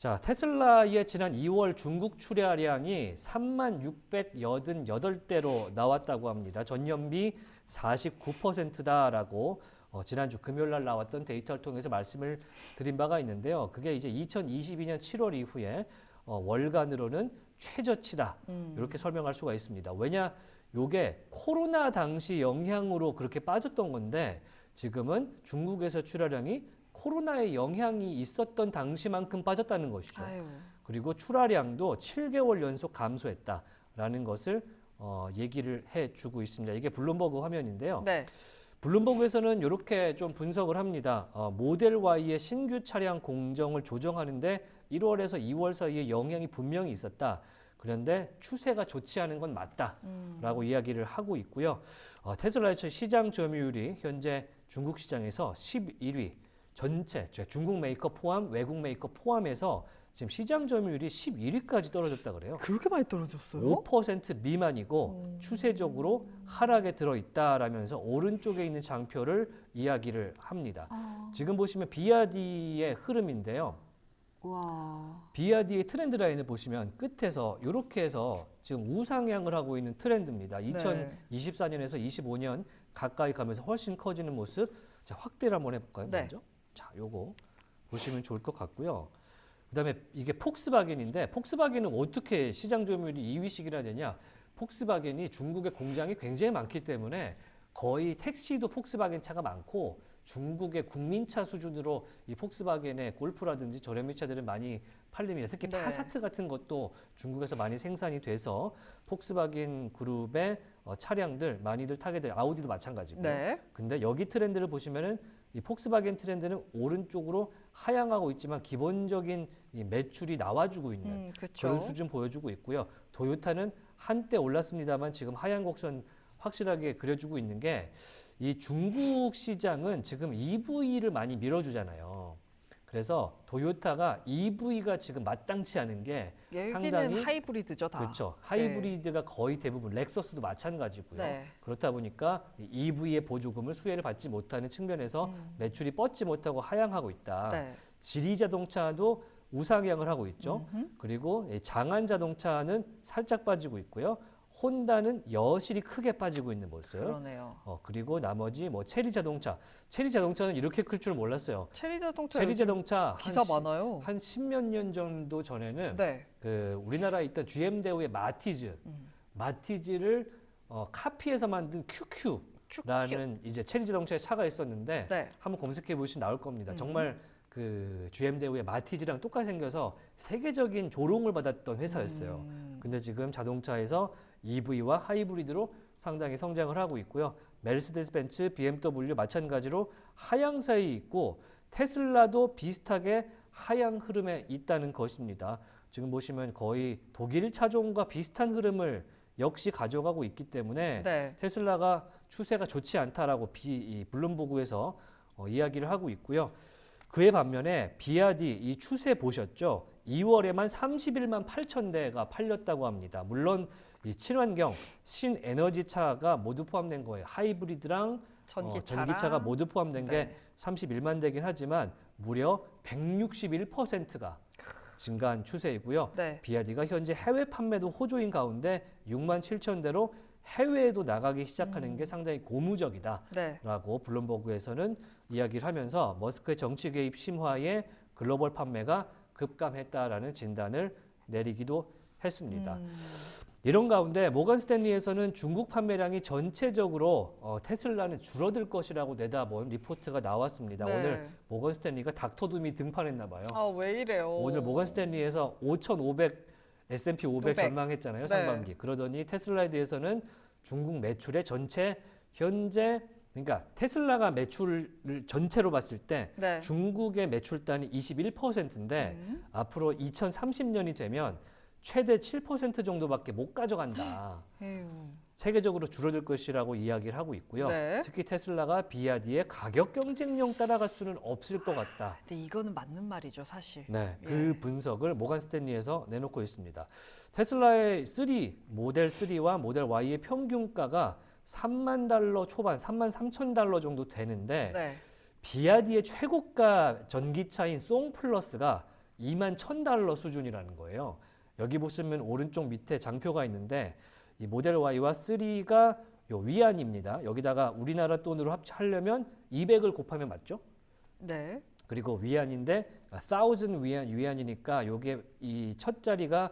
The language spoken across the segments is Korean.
자, 테슬라의 지난 2월 중국 출하량이 3만 688대로 나왔다고 합니다. 전년비 49%다라고 어, 지난주 금요일 날 나왔던 데이터를 통해서 말씀을 드린 바가 있는데요. 그게 이제 2022년 7월 이후에 어, 월간으로는 최저치다. 음. 이렇게 설명할 수가 있습니다. 왜냐? 요게 코로나 당시 영향으로 그렇게 빠졌던 건데 지금은 중국에서 출하량이 코로나의 영향이 있었던 당시만큼 빠졌다는 것이죠. 아유. 그리고 출하량도 7개월 연속 감소했다라는 것을 어, 얘기를 해주고 있습니다. 이게 블룸버그 화면인데요. 네. 블룸버그에서는 이렇게 좀 분석을 합니다. 어, 모델 Y의 신규 차량 공정을 조정하는데 1월에서 2월 사이에 영향이 분명히 있었다. 그런데 추세가 좋지 않은 건 맞다라고 이야기를 하고 있고요. 어, 테슬라의 시장 점유율이 현재 중국 시장에서 11위, 전체 즉 중국 메이커 포함, 외국 메이커 포함해서 지금 시장 점유율이 11위까지 떨어졌다 그래요. 그렇게 많이 떨어졌어요? 5% 미만이고 추세적으로 하락에 들어 있다라면서 오른쪽에 있는 장표를 이야기를 합니다. 아. 지금 보시면 비아디의 흐름인데요. 와. 비아디의 트렌드 라인을 보시면 끝에서 이렇게 해서 지금 우상향을 하고 있는 트렌드입니다. 네. 2024년에서 25년 가까이 가면서 훨씬 커지는 모습. 자, 확대를 한번 해볼까요? 네. 먼저. 자, 요거 보시면 좋을 것 같고요. 그다음에 이게 폭스바겐인데 폭스바겐은 어떻게 시장 점유율이 2위씩이나 되냐? 폭스바겐이 중국의 공장이 굉장히 많기 때문에 거의 택시도 폭스바겐 차가 많고 중국의 국민차 수준으로 이 폭스바겐의 골프라든지 저렴이 차들은 많이 팔립니다. 특히 네. 파사트 같은 것도 중국에서 많이 생산이 돼서 폭스바겐 그룹의 어, 차량들 많이들 타게 돼요. 아우디도 마찬가지고요. 네. 근데 여기 트렌드를 보시면은 이 폭스바겐 트렌드는 오른쪽으로 하향하고 있지만 기본적인 이 매출이 나와주고 있는 음, 그렇죠. 그런 수준 보여주고 있고요. 도요타는 한때 올랐습니다만 지금 하향 곡선 확실하게 그려주고 있는 게 이 중국 시장은 지금 EV를 많이 밀어주잖아요. 그래서 도요타가 EV가 지금 마땅치 않은 게 상당히 하이브리드죠, 다. 그렇죠. 하이브리드가 거의 대부분 렉서스도 마찬가지고요. 네. 그렇다 보니까 이 EV의 보조금을 수혜를 받지 못하는 측면에서 매출이 뻗지 못하고 하향하고 있다. 음. 네. 지리 자동차도 우상향을 하고 있죠. 음흠. 그리고 이 장안 자동차는 살짝 빠지고 있고요. 혼다는 여실히 크게 빠지고 있는 모습. 그러네요. 어, 그리고 나머지 뭐 체리 자동차. 체리 자동차는 이렇게 클 줄 몰랐어요. 체리 자동차 체리 자동차 기사 한 시- 많아요. 한 십몇 년 정도 전에는 네. 그 우리나라에 있던 GM 대우의 마티즈, 음. 마티즈를 어, 카피해서 만든 QQ라는 이제 체리 자동차의 차가 있었는데 네. 한번 검색해 보시면 나올 겁니다. 음. 정말 그 GM 대우의 마티즈랑 똑같이 생겨서 세계적인 조롱을 받았던 회사였어요. 음. 근데 지금 자동차에서 EV와 하이브리드로 상당히 성장을 하고 있고요. 메르세데스 벤츠, BMW 마찬가지로 하향세에 있고 테슬라도 비슷하게 하향 흐름에 있다는 것입니다. 지금 보시면 거의 독일 차종과 비슷한 흐름을 역시 가져가고 있기 때문에 네. 테슬라가 추세가 좋지 않다라고 비, 이 블룸버그에서 어, 이야기를 하고 있고요. 그에 반면에 비아디 이 추세 보셨죠? 2월에만 31만 8천 대가 팔렸다고 합니다. 물론 이 친환경 신에너지 차가 모두 포함된 거예요. 하이브리드랑 어, 전기차랑 전기차가 모두 포함된 게 네. 31만 대긴 하지만 무려 161%가 증가한 추세이고요. 네. 비아디가 현재 해외 판매도 호조인 가운데 6만 7천 대로 해외에도 나가기 시작하는 음. 게 상당히 고무적이다. 네. 라고 블룸버그에서는 이야기를 하면서 머스크의 정치 개입 심화에 글로벌 판매가 급감했다라는 진단을 내리기도 했습니다. 음. 이런 가운데 모건 스탠리에서는 중국 판매량이 전체적으로 어, 테슬라는 줄어들 것이라고 내다본 리포트가 나왔습니다. 네. 오늘 모건 스탠리가 닥터둠이 등판했나 봐요. 아, 왜 이래요? 오늘 모건 스탠리에서 5,500 S&P 500 500. 전망했잖아요. 네. 상반기. 그러더니 테슬라에 대해서는 중국 매출의 전체 현재 그러니까 테슬라가 매출을 전체로 봤을 때 네. 중국의 매출단이 21%인데 음. 앞으로 2030년이 되면 최대 7% 정도밖에 못 가져간다. 에휴. 세계적으로 줄어들 것이라고 이야기를 하고 있고요. 네. 특히 테슬라가 비아디의 가격 경쟁력 따라갈 수는 없을 것 같다. 근데 이거는 맞는 말이죠, 사실. 네, 예. 그 분석을 모간 스탠리에서 내놓고 있습니다. 테슬라의 3 모델 3와 모델 Y의 평균가가 3만 달러 초반, 3만 3천 달러 정도 되는데 네. 비아디의 최고가 전기차인 송 플러스가 2만 1,000달러 수준이라는 거예요. 여기 보시면 오른쪽 밑에 장표가 있는데 이 모델 Y와 3가 요 위안입니다. 여기다가 우리나라 돈으로 합하려면 200을 곱하면 맞죠? 네. 그리고 위안인데 1000 위안 위안이니까 요게 이 첫 자리가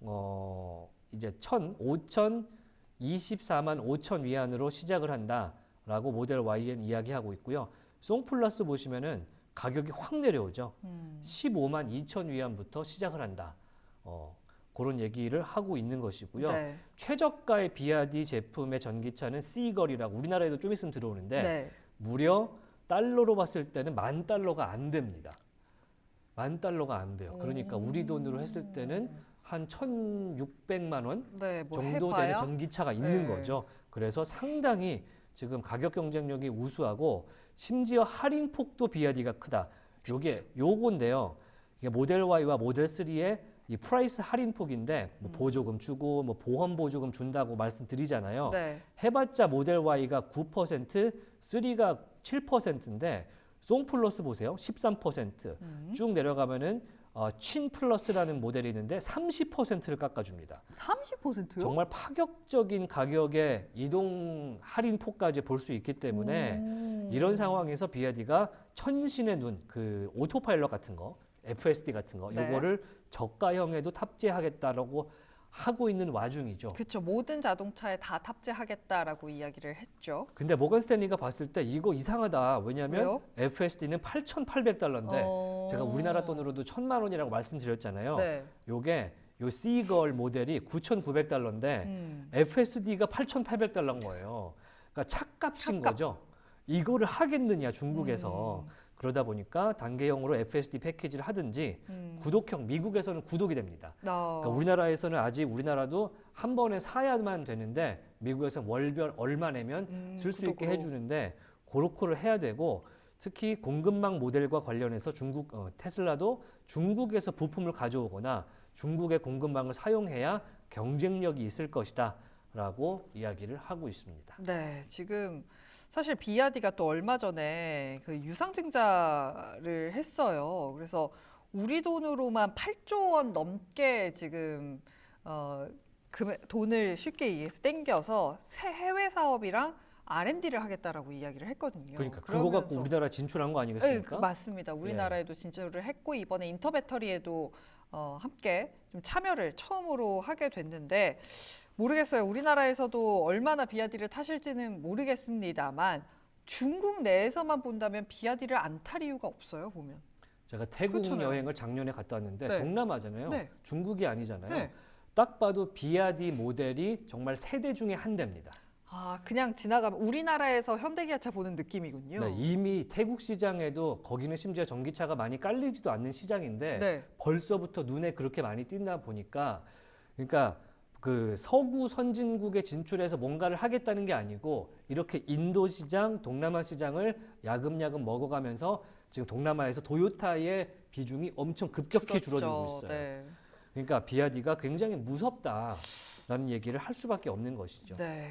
어 이제 1000 5000 24만 5천 위안으로 시작을 한다라고 모델 YN 이야기하고 있고요. 송 플러스 보시면은 가격이 확 내려오죠. 음. 15만 2천 위안부터 시작을 한다. 어, 그런 얘기를 하고 있는 것이고요. 네. 최저가의 비아디 제품의 전기차는 C거리라고 우리나라에도 좀 있으면 들어오는데 네. 무려 달러로 봤을 때는 만 달러가 안 됩니다. 만 달러가 안 돼요. 그러니까 우리 돈으로 했을 때는 한 1,600만 원 네, 뭐 정도 해봐야? 되는 전기차가 있는 네. 거죠. 그래서 상당히 지금 가격 경쟁력이 우수하고 심지어 할인 폭도 비아디가 크다. 요게 요건데요. 이게 모델 Y와 모델 3의 이 프라이스 할인 폭인데 뭐 보조금 주고 뭐 보험 보조금 준다고 말씀드리잖아요. 네. 해봤자 모델 Y가 9%, 3가 7%인데 송 플러스 보세요. 13%. 음. 쭉 내려가면은 어, 친 플러스라는 모델이 있는데 30%를 깎아줍니다. 30%요? 정말 파격적인 가격의 이동 할인 폭까지 볼 수 있기 때문에 음. 이런 상황에서 비아디가 천신의 눈, 그 오토파일럿 같은 거, FSD 같은 거, 네. 요거를 저가형에도 탑재하겠다라고 하고 있는 와중이죠. 그렇죠. 모든 자동차에 다 탑재하겠다라고 이야기를 했죠. 근데 모건 스탠리가 봤을 때 이거 이상하다. 왜냐하면 왜요? FSD는 8,800달러인데 어. 제가 우리나라 돈으로도 1,000만 원이라고 말씀드렸잖아요. 네. 요게 요 C걸 모델이 9,900달러인데 음. FSD가 8,800달러인 거예요. 그러니까 차값인 차값. 거죠. 이거를 하겠느냐 중국에서 음. 그러다 보니까 단계형으로 FSD 패키지를 하든지 음. 구독형 미국에서는 구독이 됩니다. 어. 그러니까 우리나라에서는 아직 우리나라도 한 번에 사야만 되는데 미국에서는 월별 얼마 내면 음, 쓸수 있게. 해주는데 그렇게를 해야 되고 특히 공급망 모델과 관련해서 중국 어, 테슬라도 중국에서 부품을 가져오거나 중국의 공급망을 사용해야 경쟁력이 있을 것이다라고 이야기를 하고 있습니다. 네, 지금 사실 비아디가 또 얼마 전에 그 유상증자를 했어요. 그래서 우리 돈으로만 8조 원 넘게 지금 어, 금액, 돈을 쉽게 얘기해서 땡겨서 새 해외 사업이랑 R&D를 하겠다라고 이야기를 했거든요. 그러니까 그거 갖고 우리나라 진출한 거 네, 아니겠습니까? 그 맞습니다. 우리나라에도 진출을 했고 이번에 인터배터리에도 어, 함께 좀 참여를 처음으로 하게 됐는데 모르겠어요. 우리나라에서도 얼마나 비아디를 타실지는 모르겠습니다만 중국 내에서만 본다면 비아디를 안 탈 이유가 없어요. 보면. 제가 태국 그렇잖아요. 여행을 작년에 갔다 왔는데 네. 동남아잖아요. 네. 중국이 아니잖아요. 네. 딱 봐도 비아디 모델이 정말 세대 중에 한 대입니다. 아 그냥 지나가면 우리나라에서 현대기아차 보는 느낌이군요. 네, 이미 태국 시장에도 거기는 심지어 전기차가 많이 깔리지도 않는 시장인데 네. 벌써부터 눈에 그렇게 많이 띈다 보니까 그러니까 그 서구 선진국에 진출해서 뭔가를 하겠다는 게 아니고 이렇게 인도 시장, 동남아 시장을 야금야금 먹어가면서 지금 동남아에서 도요타의 비중이 엄청 급격히 줄어들고 줄었죠. 있어요. 네. 그러니까 비아디가 굉장히 무섭다라는 얘기를 할 수밖에 없는 것이죠. 네.